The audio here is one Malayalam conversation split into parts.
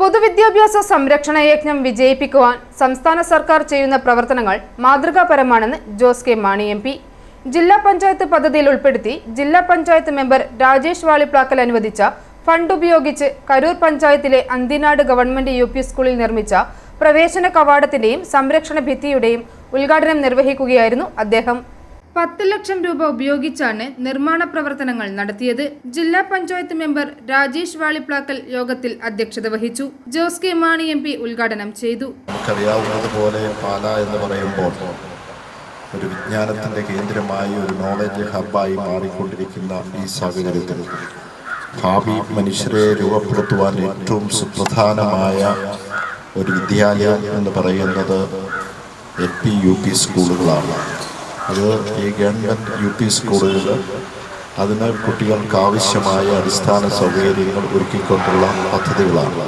പൊതുവിദ്യാഭ്യാസ സംരക്ഷണ യജ്ഞം വിജയിപ്പിക്കുവാൻ സംസ്ഥാന സർക്കാർ ചെയ്യുന്ന പ്രവർത്തനങ്ങൾ മാതൃകാപരമാണെന്ന് Jose K Mani M P. ജില്ലാ പഞ്ചായത്ത് പദ്ധതിയിൽ ഉൾപ്പെടുത്തി ജില്ലാ പഞ്ചായത്ത് മെമ്പർ രാജേഷ് വാളിപ്ലാക്കൽ അനുവദിച്ച ഫണ്ട് ഉപയോഗിച്ച് കരൂർ പഞ്ചായത്തിലെ അന്തിനാട് ഗവൺമെന്റ് യു പി സ്കൂളിൽ നിർമ്മിച്ച പ്രവേശന കവാടത്തിന്റെയും സംരക്ഷണ ഭിത്തിയുടെയും ഉദ്ഘാടനം നിർവഹിക്കുകയായിരുന്നു അദ്ദേഹം. പത്ത് ലക്ഷം രൂപ ഉപയോഗിച്ചാണ് നിർമ്മാണ പ്രവർത്തനങ്ങൾ നടത്തിയത്. ജില്ലാ പഞ്ചായത്ത് മെമ്പർ രാജേഷ് വാളിപ്ലാക്കൽ യോഗത്തിൽ അധ്യക്ഷത വഹിച്ചു. Jose K Mani M P ഉദ്ഘാടനം ചെയ്തു. നമുക്കറിയാവുന്നതുപോലെ പാല എന്ന് പറയുമ്പോൾ ഒരു വിജ്ഞാനത്തിന്റെ കേന്ദ്രമായി ഒരു നോളജ് ഹബ്ബായി മാറിക്കൊണ്ടിരിക്കുന്ന ഈ സാഹചര്യത്തിൽ ഭാവി മനുഷ്യരെ രൂപപ്പെടുത്തുവാൻ ഏറ്റവും സുപ്രധാനമായ ഒരു വിദ്യാലയം എന്ന് പറയുന്നത് എൽ പി യു പി സ്കൂളുകളാണ്. അത് ഈ ഗവൺമെന്റ് യു പി സ്കൂളുകൾ അതിന് കുട്ടികൾക്ക് ആവശ്യമായ അടിസ്ഥാന സൗകര്യങ്ങൾ ഒരുക്കിക്കൊണ്ടുള്ള പദ്ധതികളാണ്.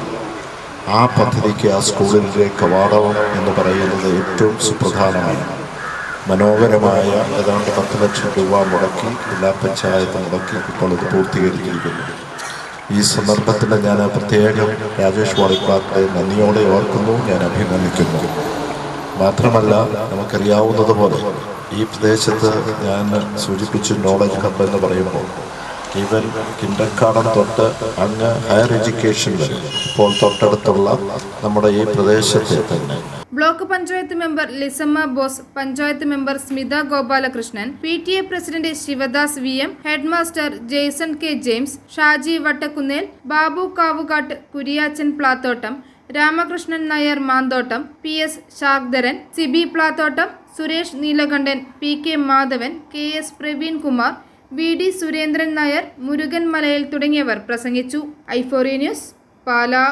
ആ പദ്ധതിക്ക് ആ സ്കൂളിന്റെ കവാടവം എന്ന് പറയുന്നത് ഏറ്റവും സുപ്രധാനമാണ്. മനോഹരമായ ഏതാണ്ട് പത്ത് ലക്ഷം രൂപ മുടക്കി ജില്ലാ പഞ്ചായത്ത് മുടക്കി ഇപ്പോൾ ഇത് പൂർത്തീകരിച്ചിരിക്കുന്നു. ഈ സന്ദർഭത്തിൽ ഞാൻ പ്രത്യേകം രാജേഷ് വാളിപ്പാട്ടെ നന്ദിയോടെ ഓർക്കുന്നു ഞാൻ അഭിനന്ദിക്കുന്നു. മാത്രമല്ല നമുക്കറിയാവുന്നതുപോലെ ഈ പ്രദേശത്ത് ഞാൻ സൂചിപ്പിച്ചു നോളജ് ഹബ് എന്ന് പറയുമ്പോൾ ഈവൻ കിണ്ടക്കാടം തൊട്ട് അങ്ങ് ഹയർ എഡ്യൂക്കേഷൻ വരെ ഇപ്പോൾ തൊട്ടടുത്തുള്ള നമ്മുടെ ഈ പ്രദേശത്തെ തന്നെ. Block panchayat member Lisamma Bose panchayat member Smitha Gopalakrishnan P T A president Sivadas V M head master Jaison K James Shaji Vattakunnel Babu Kavukattu Kuriachan Plathottam Ramakrishnan Nair Manthottam P S Shagdaran Sibi Plathottam Suresh Neelakandan P K Madhavan K S Praveen Kumar V D Surendran Nair Murugan Malayil തുടങ്ങിയവർ പ്രസംഗിച്ചു. ഐഫോറി ന്യൂസ് പാലാ.